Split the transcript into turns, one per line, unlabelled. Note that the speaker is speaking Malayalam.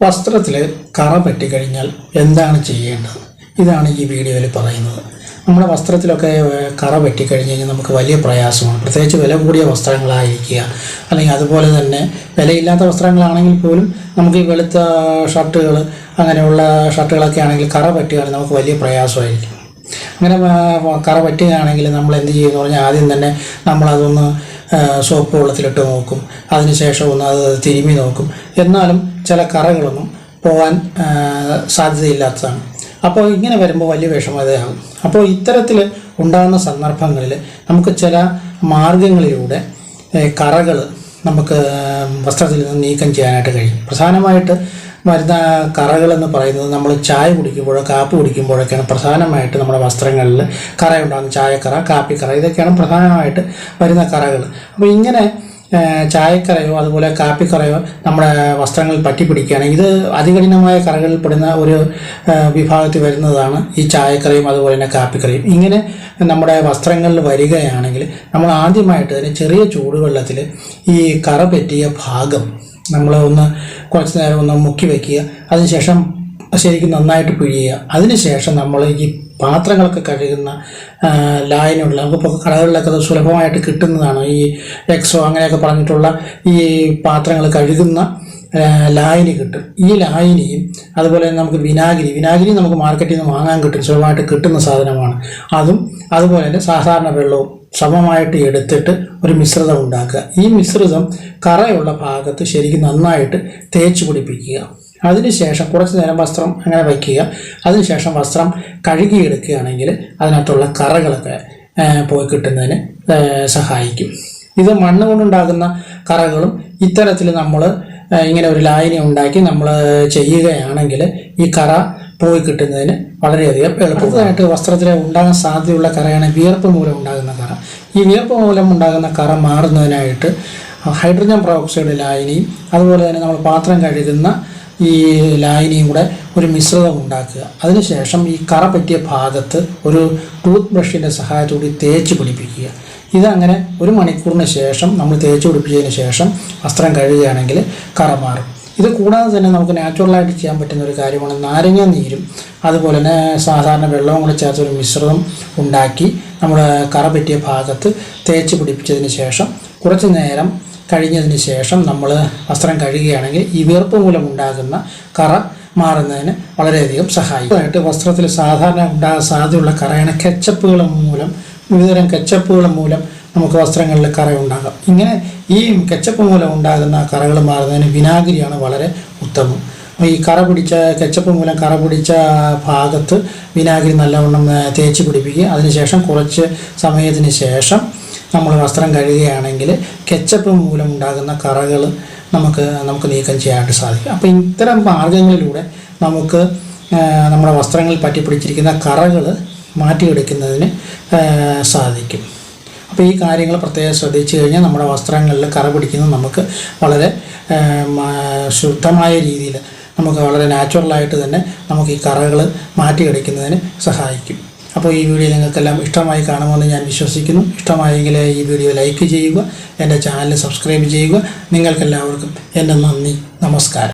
വസ്ത്രത്തിൽ കറ പറ്റിക്കഴിഞ്ഞാൽ എന്താണ് ചെയ്യേണ്ടത്? ഇതാണ് ഈ വീഡിയോയിൽ പറയുന്നത്. നമ്മുടെ വസ്ത്രത്തിലൊക്കെ കറ പറ്റിക്കഴിഞ്ഞ് കഴിഞ്ഞാൽ നമുക്ക് വലിയ പ്രയാസമാണ്. പ്രത്യേകിച്ച് വില കൂടിയ വസ്ത്രങ്ങളായിരിക്കുക. അല്ലെങ്കിൽ അതുപോലെ തന്നെ വിലയില്ലാത്ത വസ്ത്രങ്ങളാണെങ്കിൽ പോലും നമുക്ക് ഈ വെളുത്ത ഷർട്ടുകൾ അങ്ങനെയുള്ള ഷർട്ടുകളൊക്കെ ആണെങ്കിൽ കറ പറ്റുകയാണെങ്കിൽ നമുക്ക് വലിയ പ്രയാസമായിരിക്കും. അങ്ങനെ കറ പറ്റുകയാണെങ്കിൽ നമ്മൾ എന്ത് ചെയ്യുമെന്ന് പറഞ്ഞാൽ ആദ്യം തന്നെ നമ്മളതൊന്ന് സോപ്പ് വെള്ളത്തിലിട്ട് നോക്കും. അതിനുശേഷം ഒന്ന് അത് തിരുമ്മി നോക്കും. എന്നാലും ചില കറകളൊന്നും പോകാൻ സാധ്യതയില്ലാത്തതാണ്. അപ്പോൾ ഇങ്ങനെ വരുമ്പോൾ വലിയ വിഷമതയാകും അപ്പോൾ ഇത്തരത്തിൽ ഉണ്ടാകുന്ന സന്ദർഭങ്ങളിൽ നമുക്ക് ചില മാർഗങ്ങളിലൂടെ കറകൾ നമുക്ക് വസ്ത്രത്തിൽ നിന്ന് നീക്കം ചെയ്യാനായിട്ട് കഴിയും. പ്രധാനമായിട്ട് വരുന്ന കറകളെന്ന് പറയുന്നത് നമ്മൾ ചായ കുടിക്കുമ്പോഴോ കാപ്പി കുടിക്കുമ്പോഴൊക്കെയാണ് പ്രധാനമായിട്ട് നമ്മുടെ വസ്ത്രങ്ങളിൽ കറയുണ്ടാകുന്നത്. ചായക്കറ കാപ്പിക്കറ ഇതൊക്കെയാണ് പ്രധാനമായിട്ട് വരുന്ന കറകൾ. അപ്പോൾ ഇങ്ങനെ ചായക്കറയോ അതുപോലെ കാപ്പിക്കറയോ നമ്മുടെ വസ്ത്രങ്ങളിൽ പറ്റി പിടിക്കുകയാണെങ്കിൽ ഇത് അതികഠിനമായ കറകളിൽ പെടുന്ന ഒരു വിഭാഗത്തിൽ വരുന്നതാണ് ഈ ചായക്കറയും അതുപോലെ തന്നെ കാപ്പിക്കറയും. ഇങ്ങനെ നമ്മുടെ വസ്ത്രങ്ങളിൽ വരികയാണെങ്കിൽ നമ്മൾ ആദ്യമായിട്ട് തന്നെ ചെറിയ ചൂടുവെള്ളത്തിൽ ഈ കറ പറ്റിയ ഭാഗം നമ്മൾ ഒന്ന് കുറച്ച് നേരം ഒന്ന് മുക്കി വയ്ക്കുക അതിനുശേഷം ശരിക്കും നന്നായിട്ട് പിഴിയുക. അതിനുശേഷം നമ്മൾ ഈ പാത്രങ്ങളൊക്കെ കഴുകുന്ന ലായനുള്ള നമുക്കിപ്പോൾ കടകളിലൊക്കെ അത് സുലഭമായിട്ട് കിട്ടുന്നതാണ്. ഈ എക്സോ അങ്ങനെയൊക്കെ പറഞ്ഞിട്ടുള്ള ഈ പാത്രങ്ങൾ കഴുകുന്ന ലായനി കിട്ടും. ഈ ലായനിയും അതുപോലെ തന്നെ നമുക്ക് വിനാഗിരി വിനാഗിരി നമുക്ക് മാർക്കറ്റിൽ നിന്ന് വാങ്ങാൻ കിട്ടും സുലഭമായിട്ട് കിട്ടുന്ന സാധനമാണ്. അതും അതുപോലെ തന്നെ സാധാരണ വെള്ളവും. സമമായിട്ട് എടുത്തിട്ട് ഒരു മിശ്രിതം ഉണ്ടാക്കുക. ഈ മിശ്രിതം കറയുള്ള ഭാഗത്ത് ശരിക്കും നന്നായിട്ട് തേച്ച് പിടിപ്പിക്കുക. അതിനുശേഷം കുറച്ച് നേരം വസ്ത്രം അങ്ങനെ വയ്ക്കുക. അതിനുശേഷം വസ്ത്രം കഴുകിയെടുക്കുകയാണെങ്കിൽ അതിനകത്തുള്ള കറകളൊക്കെ പോയി കിട്ടുന്നതിന് സഹായിക്കും. ഇത് മണ്ണ് കൊണ്ടുണ്ടാകുന്ന കറകളും ഇത്തരത്തിൽ നമ്മൾ ഇങ്ങനെ ഒരു ലായനി ഉണ്ടാക്കി നമ്മൾ ചെയ്യുകയാണെങ്കിൽ ഈ കറ പോയി കിട്ടുന്നതിന് വളരെയധികം എളുപ്പമായിട്ട് വസ്ത്രത്തിൽ ഉണ്ടാകാൻ സാധ്യതയുള്ള കറയാണ് വിയർപ്പ് മൂലം ഉണ്ടാകുന്ന കറ. ഈ വിയർപ്പ് മൂലം ഉണ്ടാകുന്ന കറ മാറുന്നതിനായിട്ട് ഹൈഡ്രജൻ പെറോക്സൈഡ് ലായനിയും അതുപോലെ തന്നെ നമ്മൾ പാത്രം കഴുകുന്ന ഈ ലായനിയും കൂടെ ഒരു മിശ്രിതം ഉണ്ടാക്കുക. അതിനുശേഷം ഈ കറ പറ്റിയ ഭാഗത്ത് ഒരു ടൂത്ത് ബ്രഷിന്റെ സഹായത്തോടെ തേച്ച് പിടിപ്പിക്കുക. ഇതങ്ങനെ ഒരു മണിക്കൂറിന് ശേഷം നമ്മൾ തേച്ച് പിടിപ്പിച്ചതിന് ശേഷം വസ്ത്രം കഴുകുകയാണെങ്കിൽ കറ മാറും. ഇത് കൂടാതെ തന്നെ നമുക്ക് നാച്ചുറലായിട്ട് ചെയ്യാൻ പറ്റുന്ന ഒരു കാര്യമാണ് നാരങ്ങ നീരും. അതുപോലെ തന്നെ സാധാരണ വെള്ളവും കൂടെ ചേർത്തൊരു മിശ്രിതം ഉണ്ടാക്കി നമ്മൾ കറ പറ്റിയ ഭാഗത്ത് തേച്ച് പിടിപ്പിച്ചതിന് ശേഷം കുറച്ച് നേരം കഴിഞ്ഞതിന് ശേഷം നമ്മൾ വസ്ത്രം കഴുകുകയാണെങ്കിൽ ഈ വീർപ്പ് മൂലം ഉണ്ടാകുന്ന കറ മാറുന്നതിന് വളരെയധികം സഹായിക്കും. വസ്ത്രത്തിൽ സാധാരണ ഉണ്ടാകാൻ സാധ്യതയുള്ള കറയാണ് കെച്ചപ്പുകൾ മൂലം വിവിധതരം കെച്ചപ്പുകൾ മൂലം നമുക്ക് വസ്ത്രങ്ങളിൽ കറ ഉണ്ടാകാം. ഇങ്ങനെ ഈ കെച്ചപ്പ് മൂലം ഉണ്ടാകുന്ന കറകൾ മാറുന്നതിന് വിനാഗിരിയാണ് വളരെ ഉത്തമം. ഈ കറ പിടിച്ച കെച്ചപ്പ് മൂലം കറ പിടിച്ച ഭാഗത്ത് വിനാഗിരി നല്ലവണ്ണം തേച്ച് പിടിപ്പിക്കുക. അതിനുശേഷം കുറച്ച് സമയത്തിന് ശേഷം നമ്മൾ വസ്ത്രം കഴുകുകയാണെങ്കിൽ കെച്ചപ്പ് മൂലം ഉണ്ടാകുന്ന കറകൾ നമുക്ക് നമുക്ക് നീക്കം ചെയ്യാനായിട്ട് സാധിക്കും. അപ്പോൾ ഇത്തരം മാർഗങ്ങളിലൂടെ നമുക്ക് നമ്മുടെ വസ്ത്രങ്ങളിൽ പറ്റി പിടിച്ചിരിക്കുന്ന കറകൾ മാറ്റിയെടുക്കുന്നതിന് സാധിക്കും. അപ്പോൾ ഈ കാര്യങ്ങൾ പ്രത്യേകം ശ്രദ്ധിച്ചു കഴിഞ്ഞാൽ നമ്മുടെ വസ്ത്രങ്ങളിൽ കറ പിടിക്കുന്നത് നമുക്ക് വളരെ ശുദ്ധമായ രീതിയിൽ നമുക്ക് വളരെ നാച്ചുറലായിട്ട് തന്നെ നമുക്ക് ഈ കറകൾ മാറ്റിയെടുക്കുന്നതിന് സഹായിക്കും. അപ്പോൾ ഈ വീഡിയോ നിങ്ങൾക്കെല്ലാം ഇഷ്ടമായി കാണുമെന്ന് ഞാൻ വിശ്വസിക്കുന്നു. ഇഷ്ടമായെങ്കിൽ ഈ വീഡിയോ ലൈക്ക് ചെയ്യുക എന്റെ ചാനൽ സബ്സ്ക്രൈബ് ചെയ്യുക. നിങ്ങൾക്കെല്ലാവർക്കും എന്റെ നന്ദി നമസ്കാരം.